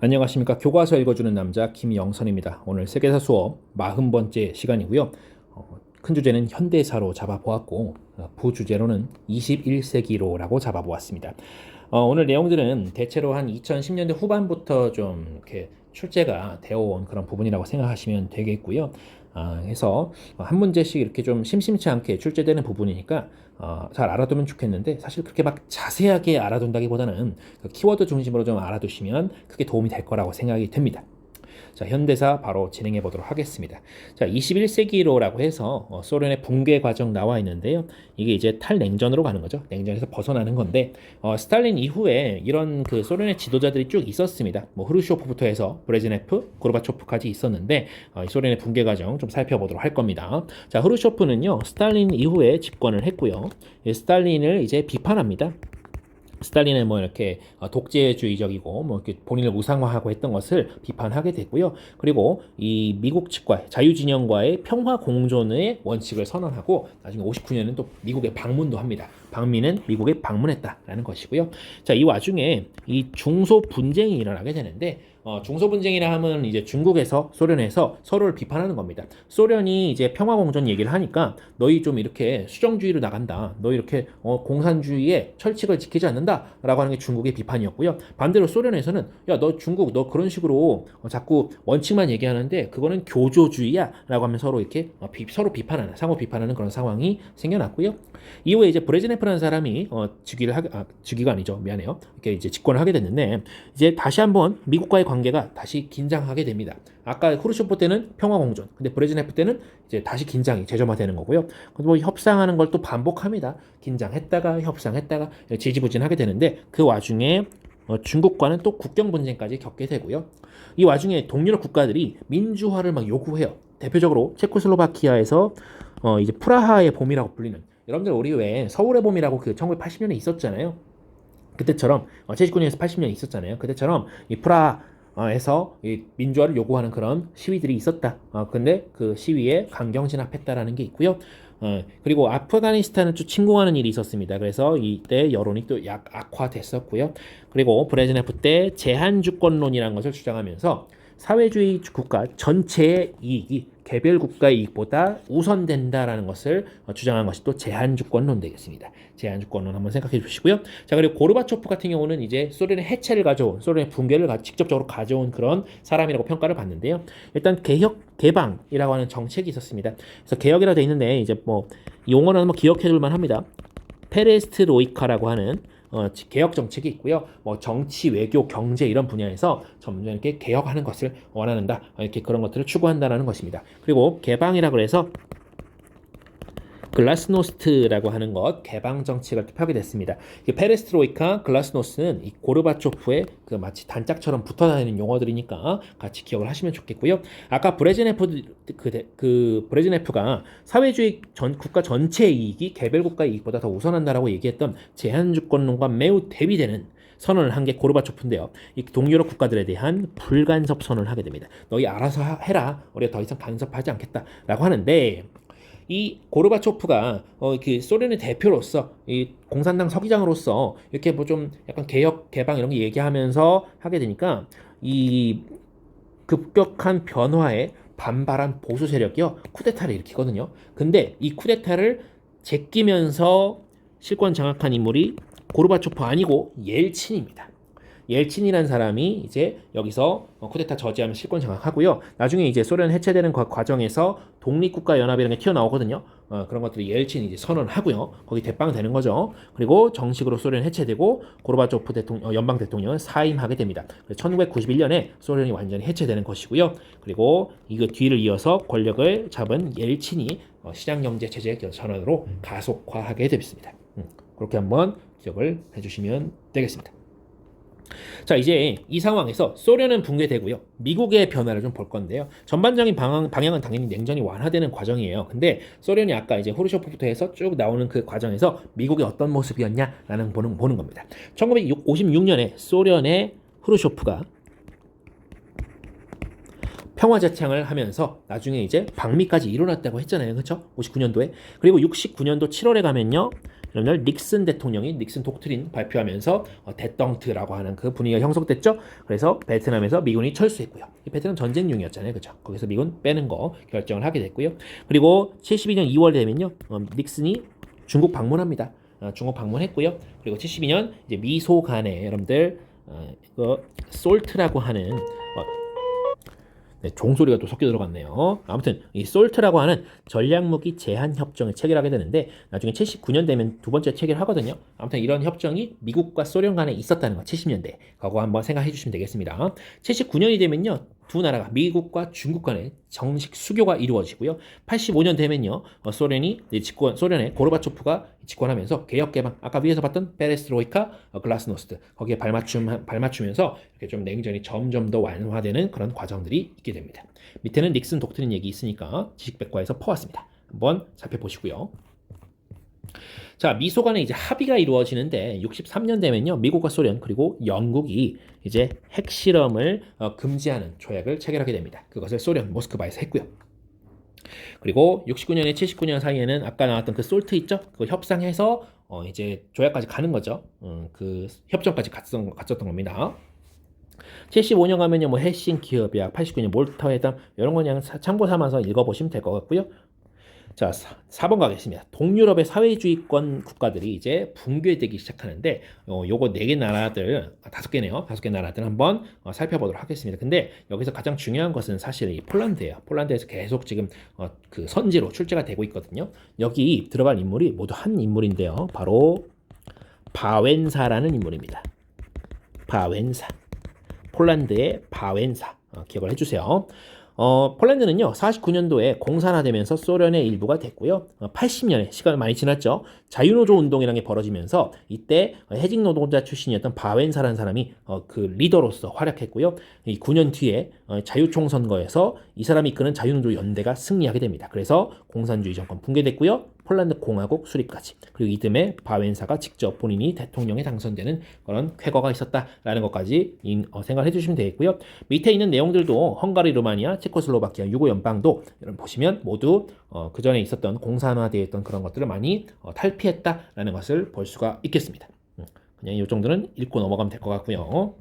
안녕하십니까 교과서 읽어주는 남자 김영선입니다. 오늘 세계사 수업 40번째 시간이고요. 어, 큰 주제는 현대사로 잡아보았고 어, 부주제로는 21세기로라고 잡아보았습니다. 어, 오늘 내용들은 대체로 한 2010년대 후반부터 좀 이렇게 출제가 되어 온 그런 부분이라고 생각하시면 되겠고요. 아, 해서 한 문제씩 이렇게 좀 심심치 않게 출제되는 부분이니까 어, 잘 알아두면 좋겠는데 사실 그렇게 막 자세하게 알아둔다기보다는 그 키워드 중심으로 좀 알아두시면 크게 도움이 될 거라고 생각이 됩니다. 자, 현대사 바로 진행해 보도록 하겠습니다. 자, 21세기로라고 해서 어, 소련의 붕괴 과정 나와 있는데요. 이게 이제 탈냉전으로 가는 거죠. 냉전에서 벗어나는 건데 어, 스탈린 이후에 이런 그 소련의 지도자들이 쭉 있었습니다. 뭐 흐르쇼프부터 해서 브레즈네프, 고르바초프까지 있었는데 어, 이 소련의 붕괴 과정 좀 살펴보도록 할 겁니다. 자, 흐르쇼프는요. 스탈린 이후에 집권을 했고요. 이 스탈린을 이제 비판합니다. 스탈린은 뭐 이렇게 어, 독재주의적이고 뭐 이렇게 본인을 우상화하고 했던 것을 비판하게 됐고요. 그리고 이 미국 측과 자유진영과의 평화 공존의 원칙을 선언하고 나중에 59년은 또 미국에 방문도 합니다. 방미는 미국에 방문했다라는 것이고요. 자, 이 와중에 이 중소 분쟁이 일어나게 되는데 어, 중소 분쟁이라 하면 이제 중국에서 소련에서 서로를 비판하는 겁니다. 소련이 이제 평화 공존 얘기를 하니까 너희 좀 이렇게 수정주의로 나간다. 너희 이렇게 어, 공산주의의 철칙을 지키지 않는다라고 하는 게 중국의 비판이었고요. 반대로 소련에서는 야 너 중국 너 그런 식으로 어, 자꾸 원칙만 얘기하는데 그거는 교조주의야라고 하면 서로 이렇게 어, 비, 서로 비판하는 상호 비판하는 그런 상황이 생겨났고요. 이후에 이제 브레즈네프라는 사람이 어, 즉위를 하게 아, 즉위가 아니죠 미안해요. 이렇게 이제 집권을 하게 됐는데 이제 다시 한번 미국과의 관 계가 다시 긴장하게 됩니다. 아까 후르쇼프 때는 평화 공존, 근데 브레즈네프 때는 이제 다시 긴장이 재점화되는 거고요. 뭐 협상하는 걸 또 반복합니다. 긴장했다가 협상했다가 지지부진하게 되는데 그 와중에 어, 중국과는 또 국경 분쟁까지 겪게 되고요. 이 와중에 동유럽 국가들이 민주화를 막 요구해요. 대표적으로 체코슬로바키아에서 어, 이제 프라하의 봄이라고 불리는 여러분들 우리 왜 서울의 봄이라고 그 1980년에 있었잖아요. 그때처럼 어, 제주군에서 80년 있었잖아요. 그때처럼 이 프라하 에서 이 민주화를 요구하는 그런 시위들이 있었다. 어, 근데 그 시위에 강경 진압했다라는 게 있고요. 어, 그리고 아프가니스탄을 좀 침공하는 일이 있었습니다. 그래서 이때 여론이 또 약 악화됐었고요. 그리고 브레즈네프 때 제한 주권론이라는 것을 주장하면서 사회주의 국가 전체의 이익이 개별 국가의 이익보다 우선된다라는 것을 어, 주장한 것이 또 제한주권론 되겠습니다. 제한주권론 한번 생각해 주시고요. 자 그리고 고르바초프 같은 경우는 이제 소련의 해체를 가져온 소련의 붕괴를 가, 직접적으로 가져온 그런 사람이라고 평가를 받는데요. 일단 개혁 개방이라고 하는 정책이 있었습니다. 그래서 개혁이라 돼 있는데 이제 뭐 용어는 뭐 기억해 둘만 합니다. 페레스트로이카라고 하는 어, 개혁 정책이 있고요. 뭐 정치, 외교, 경제 이런 분야에서 점점 이렇게 개혁하는 것을 원하는다. 이렇게 그런 것들을 추구한다는 것입니다. 그리고 개방이라 그래서 글라스노스트라고 하는 것 개방 정책을 펴게 됐습니다. 이 페레스트로이카, 글라스노스는 이 고르바초프의 그 마치 단짝처럼 붙어 다니는 용어들이니까 같이 기억을 하시면 좋겠고요. 아까 브레즈네프 그, 그 브레즈네프가 사회주의 전 국가 전체 이익이 개별 국가 이익보다 더 우선한다라고 얘기했던 제한 주권론과 매우 대비되는 선언을 한 게 고르바초프인데요. 이 동유럽 국가들에 대한 불간섭 선언을 하게 됩니다. 너희 알아서 해라. 우리가 더 이상 간섭하지 않겠다라고 하는데 이 고르바초프가 어, 그 소련의 대표로서 이 공산당 서기장으로서 이렇게 뭐 좀 약간 개혁 개방 이런 게 얘기하면서 하게 되니까 이 급격한 변화에 반발한 보수 세력이요 쿠데타를 일으키거든요. 근데 이 쿠데타를 제끼면서 실권 장악한 인물이 고르바초프 아니고 옐친입니다. 옐친이라는 사람이 이제 여기서 쿠데타 저지하면 실권 장악하고요. 나중에 이제 소련 해체되는 과정에서 독립국가 연합이라는 게 튀어나오거든요. 어, 그런 것들이 옐친이 이제 선언하고요. 거기 대빵 되는 거죠. 그리고 정식으로 소련 해체되고 고르바초프 대통령, 어, 연방 대통령은 사임하게 됩니다. 1991년에 소련이 완전히 해체되는 것이고요. 그리고 이거 뒤를 이어서 권력을 잡은 옐친이 어, 시장경제 체제 전환으로 가속화하게 됐습니다. 음, 그렇게 한번 기억을 해주시면 되겠습니다. 자 이제 이 상황에서 소련은 붕괴되고요. 미국의 변화를 좀 볼 건데요. 전반적인 방향, 방향은 당연히 냉전이 완화되는 과정이에요. 근데 소련이 아까 이제 후르쇼프부터 해서 쭉 나오는 그 과정에서 미국이 어떤 모습이었냐라는 보는 보는 겁니다. 1956년에 소련의 후르쇼프가 평화 제창을 하면서 나중에 이제 방미까지 일어났다고 했잖아요. 그렇죠? 59년도에. 그리고 69년도 7월에 가면요. 이날 닉슨 대통령이 닉슨 독트린 발표하면서 어, 대덩트라고 하는 그 분위기가 형성됐죠. 그래서 베트남에서 미군이 철수했고요. 이 베트남 전쟁 중이었잖아요, 그죠? 거기서 미군 빼는 거 결정을 하게 됐고요. 그리고 72년 2월 되면요, 어, 닉슨이 중국 방문합니다. 어, 중국 방문했고요. 그리고 72년 이제 미소 간에 여러분들 어, 이거 솔트라고 하는 어, 네, 종소리가 또 섞여 들어갔네요. 아무튼 이 솔트라고 하는 전략무기 제한 협정을 체결하게 되는데 나중에 79년 되면 두 번째 체결하거든요. 아무튼 이런 협정이 미국과 소련 간에 있었다는 거 70년대. 그거 한번 생각해 주시면 되겠습니다. 79년이 되면요. 두 나라가 미국과 중국 간에 정식 수교가 이루어지고요. 85년 되면요. 어, 소련이 집권 소련의 고르바초프가 집권하면서 개혁 개방 아까 위에서 봤던 페레스트로이카, 어, 글라스노스트 거기에 발맞춤 발맞추면서 이렇게 좀 냉전이 점점 더 완화되는 그런 과정들이 있게 됩니다. 밑에는 닉슨 독트린 얘기 있으니까 지식백과에서 퍼왔습니다. 한번 살펴보시고요. 자, 미소 간에 이제 합의가 이루어지는데 63년 되면요. 미국과 소련 그리고 영국이 이제 핵실험을 어, 금지하는 조약을 체결하게 됩니다. 그것을 소련 모스크바에서 했고요. 그리고 69년에 79년 사이에는 아까 나왔던 그 솔트 있죠? 그거 협상해서 어, 이제 조약까지 가는 거죠. 음, 그 협정까지 갔었던, 갔었던 겁니다. 75년 가면요, 뭐 해싱 기업이야, 89년 몰타 회담 이런 거 그냥 사- 참고 삼아서 읽어보시면 될 것 같고요. 자, 4번 가겠습니다. 동유럽의 사회주의권 국가들이 이제 붕괴되기 시작하는데 어, 요거 네개 나라들 아, 다섯 개네요. 다섯 개 나라들 한번 어, 살펴보도록 하겠습니다. 근데 여기서 가장 중요한 것은 사실 이 폴란드예요. 폴란드에서 계속 지금 어, 그 선지로 출제가 되고 있거든요. 여기 들어갈 인물이 모두 한 인물인데요. 바로 바웬사라는 인물입니다. 바웬사. 폴란드의 바웬사. 어, 기억을 해주세요. 어, 폴란드는요, 49년도에 공산화되면서 소련의 일부가 됐고요. 어, 80년에 시간이 많이 지났죠. 자유노조 운동이라는 게 벌어지면서 이때 어, 해직 노동자 출신이었던 바웬사라는 사람이 어, 그 리더로서 활약했고요. 이 9년 뒤에 어, 자유총 선거에서 이 사람이 이끄는 자유노조 연대가 승리하게 됩니다. 그래서 공산주의 정권 붕괴됐고요. 폴란드 공화국 수립까지 그리고 이듬해 바웬사가 직접 본인이 대통령에 당선되는 그런 쾌거가 있었다라는 것까지 인- 어, 생각해 주시면 되겠고요. 밑에 있는 내용들도 헝가리, 루마니아, 체코슬로바키아, 유고 연방도 여러분 보시면 모두 어, 그 전에 있었던 공산화되어 있던 그런 것들을 많이 어, 탈피했다라는 것을 볼 수가 있겠습니다. 음, 그냥 이 정도는 읽고 넘어가면 될 것 같고요.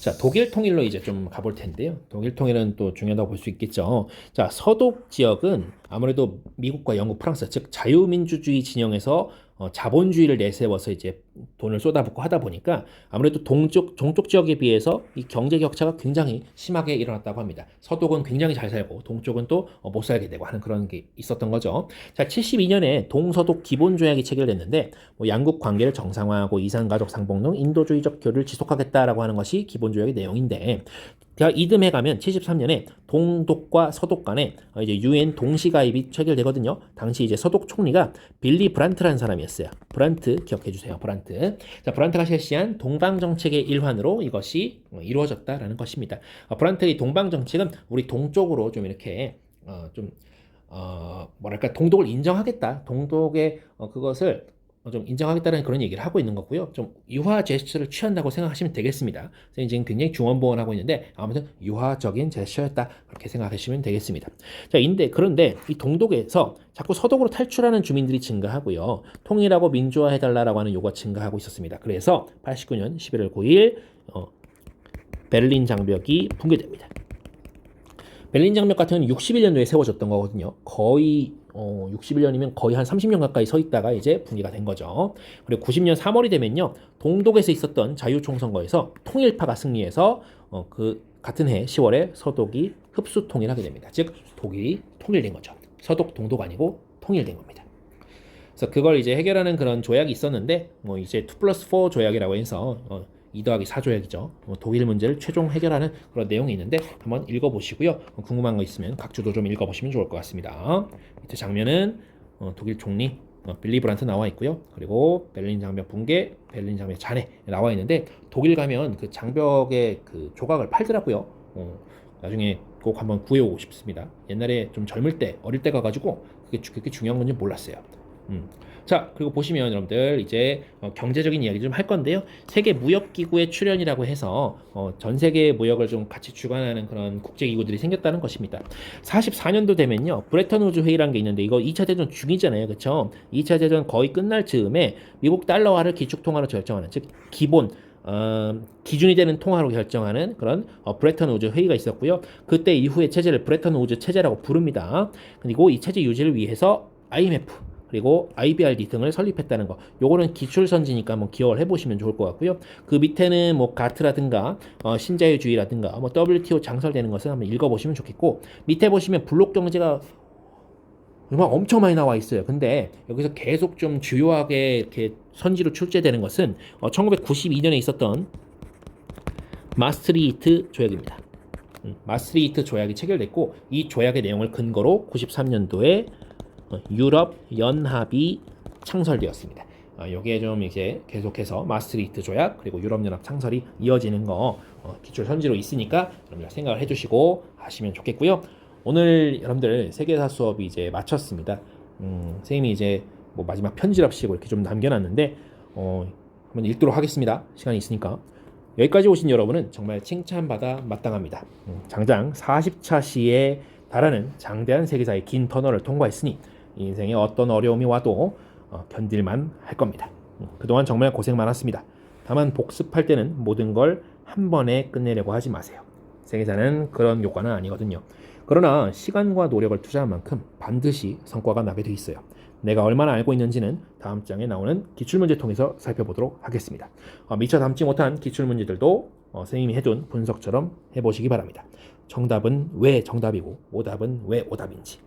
자, 독일 통일로 이제 좀 가볼 텐데요. 독일 통일은 또 중요하다고 볼 수 있겠죠. 자, 서독 지역은 아무래도 미국과 영국, 프랑스, 즉 자유민주주의 진영에서 어, 자본주의를 내세워서 이제 돈을 쏟아붓고 하다 보니까 아무래도 동쪽, 동쪽 지역에 비해서 이 경제 격차가 굉장히 심하게 일어났다고 합니다. 서독은 굉장히 잘 살고 동쪽은 또 못 살게 되고 하는 그런 게 있었던 거죠. 자, 72년에 동서독 기본 조약이 체결됐는데 뭐 양국 관계를 정상화하고 이산 가족 상봉 등 인도주의적 교류를 지속하겠다라고 하는 것이 기본 조약의 내용인데 대학 이듬해 가면 73년에 동독과 서독 간에 어, 이제 유엔 동시 가입이 체결되거든요. 당시 이제 서독 총리가 빌리 브란트라는 사람이었어요. 브란트 기억해 주세요. 브란트. 자, 브란트가 실시한 동방 정책의 일환으로 이것이 어, 이루어졌다라는 것입니다. 어, 브란트의 동방 정책은 우리 동쪽으로 좀 이렇게 어, 좀 어, 뭐랄까 동독을 인정하겠다. 동독의 어, 그것을 어, 좀 인정하겠다는 그런 얘기를 하고 있는 거고요. 좀 유화 제스처를 취한다고 생각하시면 되겠습니다. 그래서 지금 굉장히 중원보원 하고 있는데 아무튼 유화적인 제스처였다 그렇게 생각하시면 되겠습니다. 자, 인데 그런데 이 동독에서 자꾸 서독으로 탈출하는 주민들이 증가하고요. 통일하고 민주화해달라라고 하는 요구가 증가하고 있었습니다. 그래서 89년 11월 9일 어, 베를린 장벽이 붕괴됩니다. 베를린 장벽 같은 경우는 61년도에 세워졌던 거거든요. 거의 어, 61년이면 거의 한 30년 가까이 서 있다가 이제 분리가 된 거죠. 그리고 90년 3월이 되면요. 동독에서 있었던 자유총선거에서 통일파가 승리해서 어, 그 같은 해 10월에 서독이 흡수 통일하게 됩니다. 즉 독일이 통일된 거죠. 서독 동독 아니고 통일된 겁니다. 그래서 그걸 이제 해결하는 그런 조약이 있었는데 뭐 이제 2 플러스 4 조약이라고 해서 어, 2 더하기 4 조약이죠. 어, 독일 문제를 최종 해결하는 그런 내용이 있는데 한번 읽어보시고요. 어, 궁금한 거 있으면 각 주도 좀 읽어보시면 좋을 것 같습니다. 밑에 장면은 어, 독일 총리 어, 빌리 브란트 나와 있고요. 그리고 베를린 장벽 붕괴, 베를린 장벽 잔해 나와 있는데 독일 가면 그 장벽의 그 조각을 팔더라고요. 어, 나중에 꼭 한번 구해오고 싶습니다. 옛날에 좀 젊을 때 어릴 때 가가지고 그게 주- 그렇게 중요한 건지 몰랐어요. 음. 자, 그리고 보시면 여러분들 이제 어, 경제적인 이야기 좀 할 건데요. 세계 무역 기구의 출연이라고 해서 어, 전 세계 무역을 좀 같이 주관하는 그런 국제 기구들이 생겼다는 것입니다. 44년도 되면요. 브레턴 우즈 회의라는 게 있는데 이거 2차 대전 중이잖아요. 그렇죠? 2차 대전 거의 끝날 즈음에 미국 달러화를 기축 통화로 결정하는 즉 기본 어, 기준이 되는 통화로 결정하는 그런 어, 브레턴 우즈 회의가 있었고요. 그때 이후에 체제를 브레턴 우즈 체제라고 부릅니다. 그리고 이 체제 유지를 위해서 IMF 그리고 IBRD 등을 설립했다는 거. 요거는 기출 선지니까 한번 기억을 해보시면 좋을 것 같고요. 그 밑에는 뭐 가트라든가 어, 신자유주의라든가 뭐 WTO 장설되는 것을 한번 읽어보시면 좋겠고 밑에 보시면 블록 경제가 정말 엄청 많이 나와 있어요. 근데 여기서 계속 좀 주요하게 이렇게 선지로 출제되는 것은 어, 1992년에 있었던 마스트리히트 조약입니다. 음, 마스트리히트 조약이 체결됐고 이 조약의 내용을 근거로 93년도에 어, 유럽 연합이 창설되었습니다. 어, 여기에 좀 이제 계속해서 마스트리히트 조약 그리고 유럽 연합 창설이 이어지는 거 어, 기출 선지로 있으니까 여러분들 생각을 해주시고 하시면 좋겠고요. 오늘 여러분들 세계사 수업이 이제 마쳤습니다. 음, 선생님이 이제 뭐 마지막 편지랍시고 이렇게 좀 남겨놨는데 어, 한번 읽도록 하겠습니다. 시간이 있으니까. 여기까지 오신 여러분은 정말 칭찬받아 마땅합니다. 음, 장장 40차 시에 달하는 장대한 세계사의 긴 터널을 통과했으니 인생에 어떤 어려움이 와도 어, 견딜만 할 겁니다. 음, 그동안 정말 고생 많았습니다. 다만 복습할 때는 모든 걸 한 번에 끝내려고 하지 마세요. 세계사는 그런 교과는 아니거든요. 그러나 시간과 노력을 투자한 만큼 반드시 성과가 나게 돼 있어요. 내가 얼마나 알고 있는지는 다음 장에 나오는 기출문제 통해서 살펴보도록 하겠습니다. 어, 미처 담지 못한 기출문제들도 어, 선생님이 해둔 분석처럼 해보시기 바랍니다. 정답은 왜 정답이고 오답은 왜 오답인지.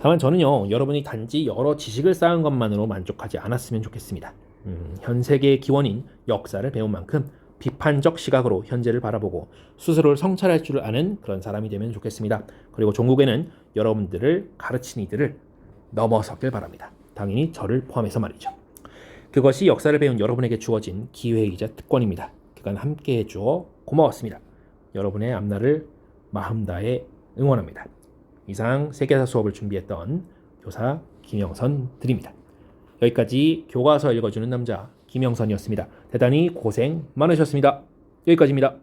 다만 저는요 여러분이 단지 여러 지식을 쌓은 것만으로 만족하지 않았으면 좋겠습니다. 음, 현 세계의 기원인 역사를 배운 만큼 비판적 시각으로 현재를 바라보고 스스로를 성찰할 줄 아는 그런 사람이 되면 좋겠습니다. 그리고 종국에는 여러분들을 가르친 이들을 넘어서길 바랍니다. 당연히 저를 포함해서 말이죠. 그것이 역사를 배운 여러분에게 주어진 기회이자 특권입니다. 그간 함께 해 주어 고마웠습니다. 여러분의 앞날을 마음 다해 응원합니다. 이상 세계사 수업을 준비했던 교사 김영선 드립니다. 여기까지 교과서 읽어주는 남자 김영선이었습니다. 대단히 고생 많으셨습니다. 여기까지입니다.